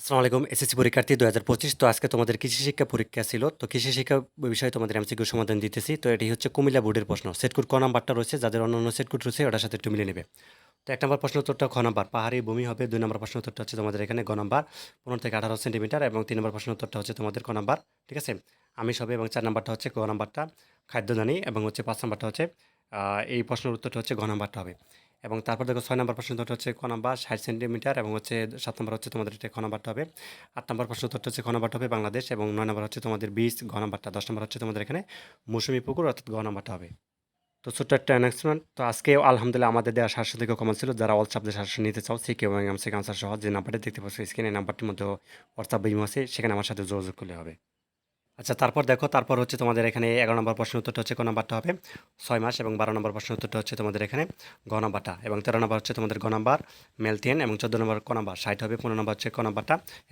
আসসালামু আলাইকুম, এসএসসি পরীক্ষার্থী দু হাজার পঁচিশ। তো আজকে তোমাদের কৃষি শিক্ষা পরীক্ষা ছিল। তো কৃষি শিক্ষা বিষয়ে তোমাদের এমসিকিউ সমাধান দিতেছি। তো এটি হচ্ছে কুমিল্লা বোর্ডের প্রশ্ন। সেটকুট ক নাম্বারটা রয়েছে, যাদের অন্যান্য সেটকুট রয়েছে, ওটার সাথে একটু মিলে নেবে। তো এক নম্বর প্রশ্ন উত্তরটা খ নাম্বার। পাহাড়ি ভূমি হবে, দুই নম্বর প্রশ্ন উত্তরটা হচ্ছে তোমাদের এখানে গ নাম্বার। পনেরো থেকে আঠারো সেন্টিমিটার এবং তিন নম্বর প্রশ্ন উত্তরটা হচ্ছে তোমাদের ক নাম্বার। ঠিক আছে? আমিষ হবে এবং চার নাম্বারটা হচ্ছে ক নাম্বারটা। খাদ্যদানি এবং হচ্ছে পাঁচ নাম্বারটা হচ্ছে এই প্রশ্নের উত্তরটা হচ্ছে ঘ নাম্বারটা হবে। এবং তারপর দেখো ছয় নম্বর প্রশ্ন উত্তরটা হচ্ছে ক ষাট সেন্টিমিটার এবং হচ্ছে সাত নম্বর হচ্ছে তোমাদের এটা খ হবে। আট নম্বর প্রশ্ন উত্তরটা হচ্ছে খ হবে বাংলাদেশ এবং নয় নম্বর হচ্ছে তোমাদের বীজ, ঘ নাম্বারটা, দশ নম্বর হচ্ছে তোমাদের এখানে মৌসুমী পুকুর অর্থাৎ ঘ নাম্বারটা হবে। তো ছোট্ট একটা অ্যানাউন্সমেন্ট তো আজকে আলহামদুলিল্লাহ আমাদের দেওয়া সাতশো থেকে কমান ছিল, যারা অল সাবজেক্ট সাতশো নিতে চাও সে কেউ এবং এমসি আনসার সহ যে নাম্বারটা দেখতে পাচ্ছ স্ক্রিনে নাম্বারটির মধ্যে হোয়াটসঅ্যাপ বিম আছে, সেখানে আমার সাথে যোগাযোগ করলে হবে। আচ্ছা তারপর দেখো, তারপর হচ্ছে তোমাদের এখানে এগারো নম্বর প্রশ্ন উত্তরটা হচ্ছে ক নাম্বারটা হবে? ছয় মাস এবং বারো নম্বর প্রশ্ন উত্তরটা হচ্ছে তোমাদের এখানে নাম্বারটা এবং তেরো নম্বর হচ্ছে তোমাদের গ নাম্বার মেলথিয়ান এবং চোদ্দ নম্বর ক নাম্বার, ষাট হবে, পনেরো নম্বর হচ্ছে ক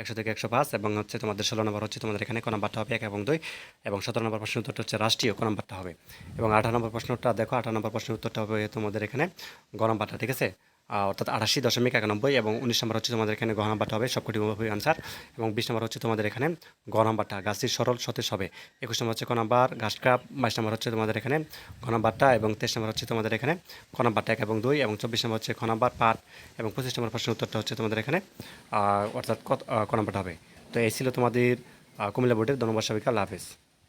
একশো থেকে একশো পাঁচ এবং হচ্ছে তোমাদের ষোলো নম্বর হচ্ছে তোমাদের এখানে ক নাম্বারটা হবে, এক এবং দুই এবং সতেরো নম্বর প্রশ্ন উত্তরটা হচ্ছে রাষ্ট্রীয় ক নাম্বারটা হবে এবং আঠারো নম্বর প্রশ্নটা দেখো, আঠারো নম্বর প্রশ্ন উত্তরটা হবে তোমাদের এখানে নাম্বারটা, ঠিক আছে? অর্থাৎ আঠাশি দশমিক একানব্বই এবং উনিশ নম্বর হচ্ছে তোমাদের এখানে গ নাম্বারটা হবে, সবকটি হবে আনসার এবং বিশ নম্বর হচ্ছে তোমাদের এখানে গ নাম্বারটা গাছটির সরল, সতেজ হবে। একুশ নম্বর হচ্ছে ক নাম্বার, ঘাস কাপ। বাইশ নম্বর হচ্ছে তোমাদের এখানে খ নাম্বারটা এবং তেইশ নম্বর হচ্ছে তোমাদের এখানে খ নাম্বারটা এক এবং দুই এবং চব্বিশ নম্বর হচ্ছে খ নাম্বার পাঁচ এবং পঁচিশ নম্বর প্রশ্নের উত্তরটা হচ্ছে তোমাদের এখানে অর্থাৎ ক নাম্বারটা হবে। তো এই ছিল তোমাদের কুমিল্লা বোর্ডের ধন্যবাদ হাফেজ।